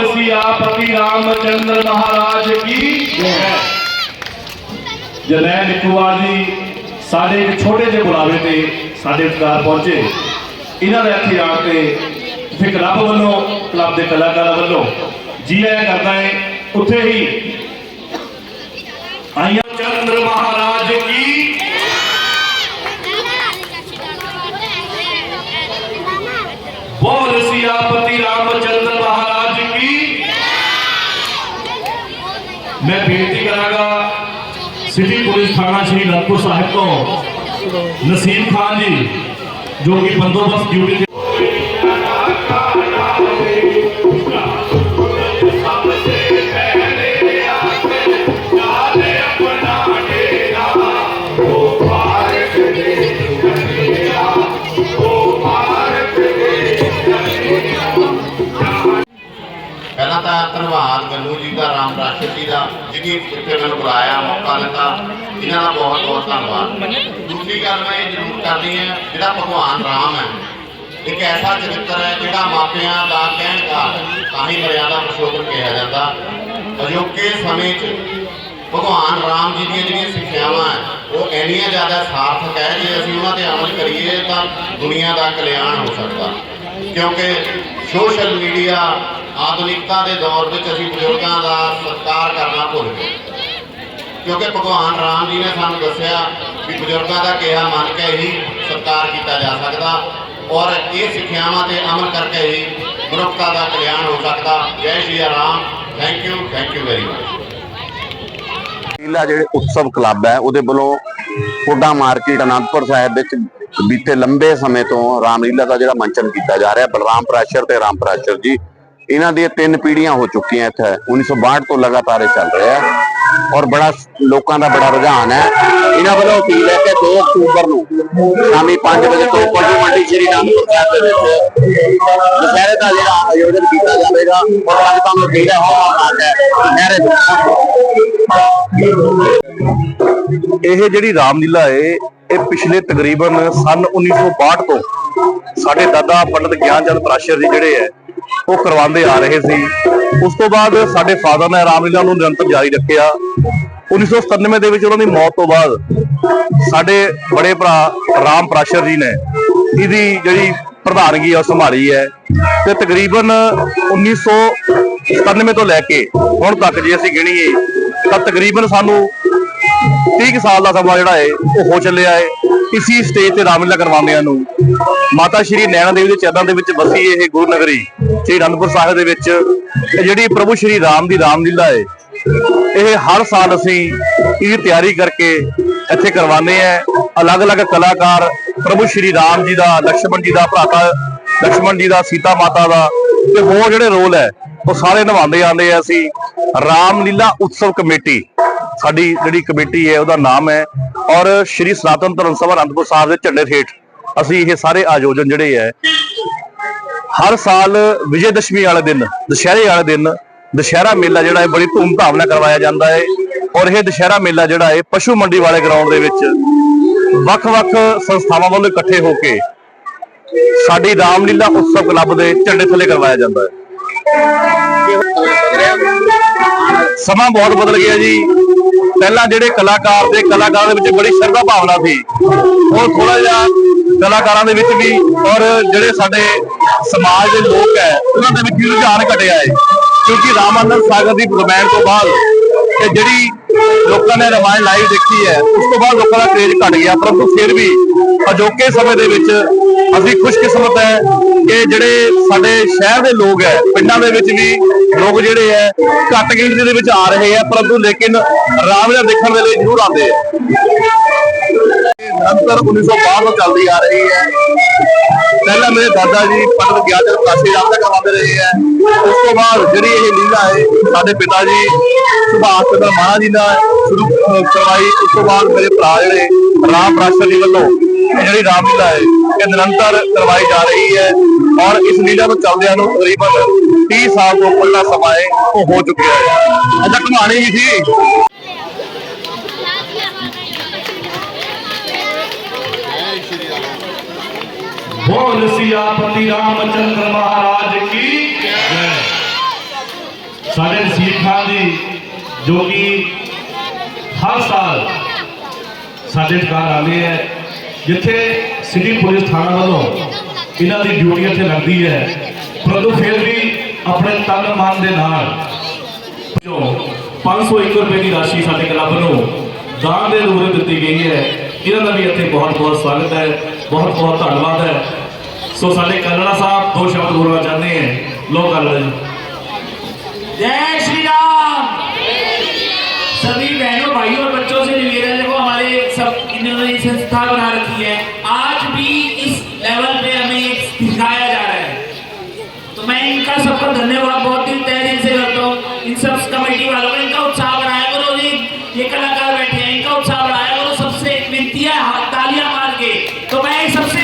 बोल सियापति रामचंद्र महाराज की जय ਜਰਨੈਲ ਨਿਕੂਵਾਲ ਜੀ ਸਾਡੇ ਇੱਕ ਛੋਟੇ ਜਿਹੇ ਬੁਲਾਵੇ ਤੇ ਸਾਡੇ ਵਿਚਕਾਰ ਪਹੁੰਚੇ ਇਹਨਾਂ ਦੇ ਇੱਥੇ ਆਉਣ ਤੇ ਫਿਰ ਕਲੱਬ ਵੱਲੋਂ ਕਲੱਬ ਦੇ ਕਲਾਕਾਰਾਂ ਵੱਲੋਂ ਜੀ ਆਇਆਂ ਕਰਦਾ ਹੈ ਉੱਥੇ ਹੀ ਆਈਆਂ ਬੇਨਤੀ ਕਰਾਂਗਾ। ਸਿਟੀ ਪੁਲਿਸ ਥਾਣਾ ਸ਼੍ਰੀ ਅਨੰਦਪੁਰ ਸਾਹਿਬ ਤੋਂ ਨਸੀਮ ਖਾਨ ਜੀ, ਜੋ ਕਿ ਬੰਦੋਬਸਤ ਡਿਊਟੀ ਧੰਨਵਾਦ ਗੰਨੂ ਜੀ ਦਾ, ਰਾਮ ਰਾਸ਼ਟਰ ਜੀ ਦਾ ਜਿਹਨੇ ਇੱਥੇ ਮੈਨੂੰ ਬੁਲਾਇਆ, ਮੌਕਾ ਦਿੱਤਾ। ਇਹਨਾਂ ਦਾ ਬਹੁਤ ਬਹੁਤ ਧੰਨਵਾਦ। ਦੂਜੀ ਗੱਲ ਮੈਂ ਇਹ ਜ਼ਰੂਰ ਕਰਨੀ ਹੈ, ਜਿਹੜਾ ਭਗਵਾਨ ਰਾਮ ਹੈ, ਇੱਕ ਐਸਾ ਚਰਿੱਤਰ ਹੈ ਜਿਹੜਾ ਮਾਪਿਆਂ ਦਾ ਕਹਿਣ ਦਾ ਤਾਂ ਹੀ ਮਰਿਆਦਾ ਪੁਰਸ਼ੋਤਮ ਕਿਹਾ ਜਾਂਦਾ। ਅਜੋਕੇ ਸਮੇਂ 'ਚ ਭਗਵਾਨ ਰਾਮ ਜੀ ਦੀਆਂ ਜਿਹੜੀਆਂ ਸਿੱਖਿਆਵਾਂ ਹੈ, ਉਹ ਇੰਨੀਆਂ ਜ਼ਿਆਦਾ ਸਾਰਥਕ ਹੈ ਜੇ ਅਸੀਂ ਉਹਨਾਂ ਤੇ ਅਮਲ ਕਰੀਏ ਤਾਂ ਦੁਨੀਆ ਦਾ ਕਲਿਆਣ ਹੋ ਸਕਦਾ। ਕਿਉਂਕਿ ਸੋਸ਼ਲ ਮੀਡੀਆ ਆਧੁਨਿਕਤਾ ਦੇ ਦੌਰ ਵਿੱਚ ਅਸੀਂ ਬਜ਼ੁਰਗਾਂ ਦਾ ਸਤਿਕਾਰ ਕਰਨਾ ਭੁੱਲ ਗਏ। ਕਿਉਂਕਿ ਭਗਵਾਨ ਰਾਮ ਜੀ ਨੇ ਸਾਨੂੰ ਦੱਸਿਆ ਕਿ ਬਜ਼ੁਰਗਾਂ ਦਾ ਕਿਹਾ ਮੰਨ ਕੇ ਹੀ ਸਤਿਕਾਰ ਕੀਤਾ ਜਾ ਸਕਦਾ ਔਰ ਇਹ ਸਿੱਖਿਆਵਾਂ ਤੇ ਅਮਲ ਕਰਕੇ ਹੀ ਮਨੁੱਖਤਾ ਦਾ ਕਲਿਆਣ ਹੋ ਸਕਦਾ। Jai Shri Ram. Thank you thank you very much ਲੀਲਾ ਜਿਹੜੇ ਉਤਸਵ ਕਲੱਬ ਹੈ, ਉਹਦੇ ਵੱਲੋਂ ਕੋਡਾ ਮਾਰਕੀਟ ਅਨੰਦਪੁਰ ਸਾਹਿਬ ਵਿੱਚ ਬੀਤੇ ਲੰਬੇ ਸਮੇਂ ਤੋਂ ਰਾਮਲੀਲਾ ਦਾ ਜਿਹੜਾ ਮੰਚਨ ਕੀਤਾ ਜਾ ਰਿਹਾ, ਬਲਰਾਮ ਪ੍ਰਾਸ਼ਰ ਤੇ ਰਾਮ ਪ੍ਰਾਸ਼ਰ ਜੀ। ਇਹਨਾਂ ਦੀਆਂ ਤਿੰਨ ਪੀੜ੍ਹੀਆਂ ਹੋ ਚੁੱਕੀਆਂ ਇੱਥੇ। 1962 ਤੋਂ ਲਗਾਤਾਰ ਇਹ ਚੱਲ ਰਿਹਾ। ਹੈ ਔਰ ਬੜਾ ਲੋਕਾਂ ਦਾ ਬੜਾ ਰੁਝਾਨ ਹੈ। ਇਹਨਾਂ ਵੱਲੋਂ ਅਪੀਲ ਹੈ ਕਿ 2 ਅਕਤੂਬਰ ਨੂੰ ਸ਼ਾਮੀ 5 ਵਜੇ ਤੋਂ ਪਸ਼ੂ ਮੰਡੀ ਸ਼੍ਰੀ ਰਾਮਪੁਰ ਸਾਹਿਬ ਦੇ ਵਿੱਚ ਦੁਸਹਿਰੇ ਦਾ ਜਿਹੜਾ ਆਯੋਜਨ ਕੀਤਾ ਜਾਵੇਗਾ, ਔਰ ਸੰਗਤਾਂ ਨੂੰ ਅਪੀਲ ਹੈ ਹੌਸਲਾ ਇਹ ਜਿਹੜੀ ਰਾਮਲੀਲਾ ਹੈ, ਇਹ ਪਿਛਲੇ ਤਕਰੀਬਨ ਸੰਨ 1962 ਤੋਂ ਸਾਡੇ ਦਾਦਾ ਪੰਡਤ ਗਿਆਨਚੰਦ ਪ੍ਰਾਸ਼ਰ ਜੀ ਜਿਹੜੇ ਹੈ ਉਹ ਕਰਵਾਉਂਦੇ ਆ ਰਹੇ ਸੀ। ਉਸ ਤੋਂ ਬਾਅਦ ਸਾਡੇ ਫਾਦਰ ਨੇ ਰਾਮਲੀਲਾ ਨੂੰ ਨਿਰੰਤਰ ਜਾਰੀ ਰੱਖਿਆ। 1997 ਦੇ ਵਿੱਚ ਉਹਨਾਂ ਦੀ ਮੌਤ ਤੋਂ ਬਾਅਦ ਸਾਡੇ ਬੜੇ ਭਰਾ ਰਾਮ ਪ੍ਰਾਸ਼ਰ ਜੀ ਨੇ ਇਹਦੀ ਜਿਹੜੀ ਪ੍ਰਧਾਨਗੀ ਆ ਉਹ ਸੰਭਾਲੀ ਹੈ। ਤੇ ਤਕਰੀਬਨ 1997 ਤੋਂ ਲੈ ਕੇ ਹੁਣ ਤੱਕ ਜੇ ਅਸੀਂ ਗਿਣੀਏ, ਤਾਂ ਤਕਰੀਬਨ ਸਾਨੂੰ 30 ਕੁ ਸਾਲ ਦਾ ਸਮਾਂ ਜਿਹੜਾ ਹੈ, ਉਹ ਹੋ ਚੱਲਿਆ ਹੈ। ਇਸੀ ਸਟੇਜ ਤੇ ਰਾਮਲੀਲਾ ਕਰਵਾਉਂਦੇ ਕਰਵਾਉਂਦਿਆਂ ਨੂੰ। ਮਾਤਾ ਸ਼੍ਰੀ ਨੈਣਾ ਦੇਵੀ ਦੇ ਚਰਨਾਂ ਦੇ ਵਿੱਚ ਵਸੀ ਇਹ ਗੁਰਨਗਰੀ, ਸ੍ਰੀ ਅਨੰਦਪੁਰ ਸਾਹਿਬ ਦੇ ਵਿੱਚ, ਇਹ ਜਿਹੜੀ ਪ੍ਰਭੂ ਸ਼੍ਰੀ ਰਾਮ ਦੀ ਰਾਮਲੀਲਾ ਹੈ ਇਹ ਹਰ ਸਾਲ ਅਸੀਂ ਇਹਦੀ ਤਿਆਰੀ ਕਰਕੇ ਇੱਥੇ ਕਰਵਾਉਂਦੇ ਆ ਅਲੱਗ-ਅਲੱਗ ਕਲਾਕਾਰ ਪ੍ਰਭੂ ਸ਼੍ਰੀ ਰਾਮ ਜੀ ਦਾ ਲక్ష్మణ ਜੀ ਦਾ, ਭਰਾਤਾ ਲక్ష్మణ ਜੀ ਦਾ, ਸੀਤਾ ਮਾਤਾ ਦਾ, ਤੇ ਹੋਰ ਜਿਹੜੇ ਰੋਲ ਹੈ, ਉਹ ਸਾਰੇ ਨਿਭਾਉਂਦੇ ਆਂਦੇ ਆ ਅਸੀਂ। ਰਾਮਲੀਲਾ ਉਤਸਵ ਕਮੇਟੀ। ਸਾਡੀ ਜਿਹੜੀ ਕਮੇਟੀ ਹੈ, ਉਹਦਾ ਨਾਮ ਹੈ ਔਰ ਸ਼੍ਰੀ ਸਨਾਤਨ ਧਰਮ ਸਭਾ ਅਨੰਦਪੁਰ ਸਾਹਿਬ ਦੇ ਝੰਡੇ ਹੇਠ ਅਸੀਂ ਇਹ ਸਾਰੇ ਆਯੋਜਨ ਜਿਹੜੇ ਹੈ, ਹਰ ਸਾਲ ਵਿਜੇ ਦਸ਼ਮੀ ਵਾਲੇ ਦਿਨ, ਦੁਸ਼ਹਿਰੇ ਵਾਲੇ ਦਿਨ ਦੁਸ਼ਹਿਰਾ ਮੇਲਾ ਜਿਹੜਾ ਹੈ, ਬੜੀ ਧੂਮਧਾਮ ਨਾਲ ਕਰਵਾਇਆ ਜਾਂਦਾ ਹੈ ਔਰ ਇਹ ਦੁਸ਼ਹਿਰਾ ਮੇਲਾ ਜਿਹੜਾ ਹੈ, ਪਸ਼ੂ ਮੰਡੀ ਵਾਲੇ ਗਰਾਊਂਡ ਦੇ ਵਿੱਚ ਵੱਖ-ਵੱਖ ਸੰਸਥਾਵਾਂ ਵੱਲੋਂ ਇਕੱਠੇ ਹੋ ਕੇ ਸਾਡੀ ਰਾਮਲੀਲਾ ਉਤਸਵ ਕਲੱਬ ਦੇ ਝੰਡੇ ਥੱਲੇ ਕਰਵਾਇਆ ਜਾਂਦਾ ਹੈ। ਸਮਾਂ ਬਹੁਤ ਬਦਲ ਗਿਆ ਜੀ। ਪਹਿਲਾਂ ਜਿਹੜੇ ਕਲਾਕਾਰ ਦੇ ਕਲਾਕਾਰਾਂ ਦੇ ਵਿੱਚ ਬੜੀ ਸ਼ਰਧਾ ਭਾਵਨਾ ਸੀ ਉਹ ਥੋੜਾ ਜਿਹਾ ਕਲਾਕਾਰਾਂ ਦੇ ਵਿੱਚ ਵੀ ਔਰ ਜਿਹੜੇ ਸਾਡੇ ਸਮਾਜ ਦੇ ਲੋਕ ਹੈ, ਉਹਨਾਂ ਦੇ ਵਿੱਚ ਵੀ ਰੁਝਾਨ ਘਟਿਆ ਹੈ। ਕਿਉਂਕਿ ਰਾਮਾਨੰਦ ਸਾਗਰ ਦੀ ਰਮਾਇਣ ਤੋਂ ਬਾਅਦ ਤੇ ਜਿਹੜੀ ਲੋਕਾਂ ਨੇ ਰਮਾਇਣ ਲਾਈਵ ਦੇਖੀ ਹੈ, ਉਸ ਤੋਂ ਬਾਅਦ ਲੋਕਾਂ ਦਾ ਕਰੇਜ਼ ਘਟ ਗਿਆ, ਪਰੰਤੂ ਫਿਰ ਵੀ ਅਜੋਕੇ ਸਮੇਂ ਦੇ ਵਿੱਚ ਅਸੀਂ ਖੁਸ਼ਕਿਸਮਤ ਹੈ ਕਿ ਜਿਹੜੇ ਸਾਡੇ ਸ਼ਹਿਰ ਦੇ ਲੋਕ ਹੈ ਪਿੰਡਾਂ ਦੇ ਵਿੱਚ ਵੀ ਲੋਕ ਜਿਹੜੇ ਹੈ ਘੱਟ ਗਿਣਤੀ ਦੇ ਵਿੱਚ ਆ ਰਹੇ ਆ ਪਰੰਤੂ ਲੇਕਿਨ ਰਾਮਲੀਲਾ ਦੇਖਣ ਦੇ ਲਈ ਜ਼ਰੂਰ ਆਉਂਦੇ ਆ ਨਿਰੰਤਰ 1962 ਤੋਂ ਚੱਲਦੀ ਆ ਰਹੀ ਹੈ। ਪਹਿਲਾਂ ਮੇਰੇ ਦਾਦਾ ਜੀ ਪੰਡਤ ਗਿਆਜਰ ਕਾਸ਼ੀ ਰਾਮ ਦਾ ਕਰਵਾਉਂਦੇ ਰਹੇ ਹੈ। ਉਸ ਤੋਂ ਬਾਅਦ ਜਿਹੜੀ ਇਹ ਲੀਲਾ ਹੈ ਸਾਡੇ ਪਿਤਾ ਜੀ ਸੁਭਾਸ਼ ਚੰਦਰ ਮਹਾਰਾਜ ਜੀ ਦਾ ਸ਼ੁਰੂ ਅਹ, ਕਰਵਾਈ। ਉਸ ਤੋਂ ਬਾਅਦ ਮੇਰੇ ਭਰਾ ਜਿਹੜੇ ਰਾਮ ਪ੍ਰਾਸ਼ਰ ਜੀ ਵੱਲੋਂ ਇਹ ਜਿਹੜੀ ਰਾਮਲੀਲਾ ਹੈ ਇਹ ਨਿਰੰਤਰ ਕਰਵਾਈ ਜਾ ਰਹੀ ਹੈ ਔਰ ਇਸ ਲੀਲਾ ਨੂੰ ਚੱਲਦਿਆਂ ਨੂੰ ਤਕਰੀਬਨ 30 ਸਾਲ ਤੋਂ ਉੱਪਰ ਦਾ ਸਮਾਂ ਹੈ ਉਹ ਹੋ ਚੁੱਕਿਆ ਹੈ ਅੱਛਾ ਕਹਾਣੀ ਵੀ ਸੀ बोल सियापति रामचंद्र महाराज की जय ਸਾਡੇ ਨਸੀਬ ਖਾਨ ਜੀ ਜੋ ਕਿ ਹਰ ਸਾਲ ਸਾਡੇ ਘਰ ਆਉਂਦੇ ਹੈ ਜਿੱਥੇ ਸਿਟੀ ਪੁਲਿਸ ਥਾਣਾ ਵੱਲੋਂ ਇਹਨਾਂ ਦੀ ਡਿਊਟੀ ਇੱਥੇ ਲੱਗਦੀ ਹੈ ਪਰੰਤੂ ਫਿਰ ਵੀ ਆਪਣੇ ਤਨ ਮਨ ਦੇ ਨਾਲ ਜੋ 501 ਰੁਪਏ ਦੀ ਰਾਸ਼ੀ ਸਾਡੇ ਕਲੱਬ ਨੂੰ ਦਾਨ ਦੇ ਰੂਪ ਵਿੱਚ ਦਿੱਤੀ ਗਈ ਹੈ ਇਹਨਾਂ ਦਾ ਵੀ ਇੱਥੇ ਬਹੁਤ ਬਹੁਤ ਸਵਾਗਤ ਹੈ ਬਹੁਤ ਬਹੁਤ ਧੰਨਵਾਦ ਹੈ ਸੋ ਸਾਡੇ ਕੱਲੜਾ ਸਾਹਿਬ ਦੋ ਸ਼ਬਦ ਬੋਲਣਾ ਚਾਹੁੰਦੇ ਹੈ ਲੋ ਗੱਲ ਜੀ जय श्री राम सभी बहनों भाइयों और बच्चों से निवेदन है देखो हमारे सब इन्होंने संस्था बना रखी है सबका धन्यवाद बहुत दिल तय दिल से करता हूँ इन सब कमेटी वालों का इनका उत्साह बढ़ाया करो ये ये कलाकार बैठे हैं इनका उत्साह बढ़ाया करो सबसे एक विनती है हाथ तालियां मार के तो मैं एक सबसे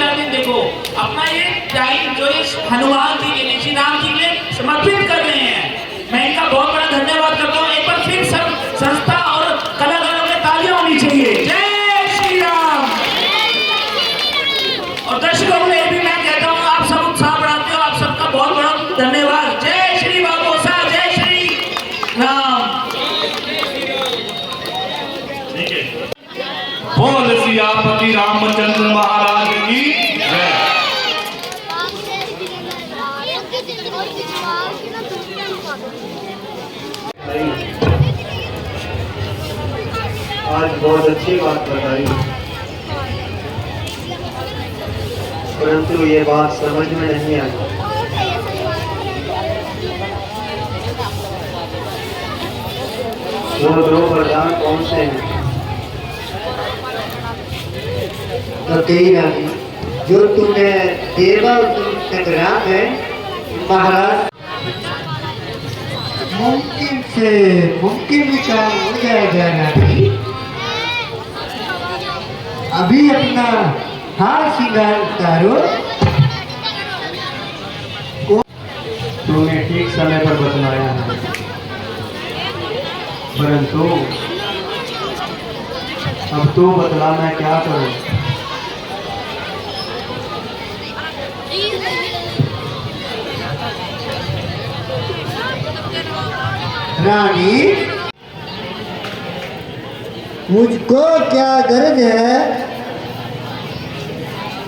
चार दिन देखो। अपना ये टाइम जो ये हनुमान जी के लिए राम जी के समर्पित कर रहे हैं। मैं इनका बहुत बड़ा धन्यवाद करता हूँ। एक बार फिर सब संस्था और कलाकारों में तालियाँ होनी चाहिए। जय श्री राम। और दर्शकों, ये भी मैं कहता हूँ, आप सब उत्साह बढ़ाते हो। आप सबका बहुत बड़ा धन्यवाद। जय श्री बाबोसा जय श्री राम। है बोल रामचंद्र महाराज। आज बहुत अच्छी बात बताई। परंतु ये बात समझ में नहीं आई। वो दो वरदान कौन से हैं? तो तेरा जो तुमने देवा तुम संग्राम है महाराज। मुमकिन से, मुमकिन विचार हो जाएगा रानी अभी अपना हार श्रृंगार उतारो तूने ठीक समय पर बतलाया है परंतु अब तू बतला मैं क्या करूं रानी मुझको क्या गरज है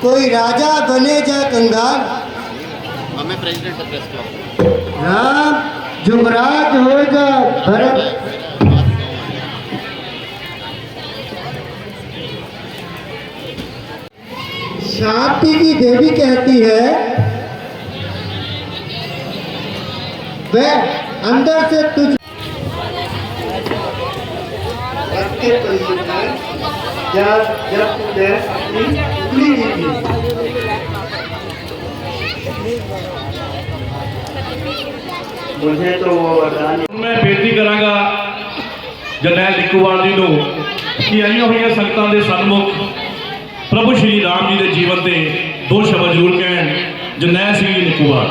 कोई राजा बने जा कंगाल। मैं प्रेसिडेंट प्रेस क्लब राम जुमराज होगा भरत। शांति की देवी कहती है वह अंदर से तुझ रखते परिवार जब जब तुझे अपनी उंगली दी थी मुझे तो वो वरदान ਮੈਂ ਬੇਨਤੀ ਕਰਾਂਗਾ ਜਰਨੈਲ ਨਿੱਕੂਵਾਲ ਜੀ ਨੂੰ ਕਿ ਆਈਆਂ ਹੋਈਆਂ ਸੰਗਤਾਂ ਦੇ ਸਨਮੁਖ ਪ੍ਰਭੂ ਸ਼੍ਰੀ ਰਾਮ ਜੀ ਦੇ ਜੀਵਨ ਤੇ ਦੋ ਸ਼ਬਦ ਜ਼ਰੂਰ ਕਹਿਣ ਜਰਨੈਲ ਸਿੰਘ ਜੀ ਨਿੱਕੂਵਾਲ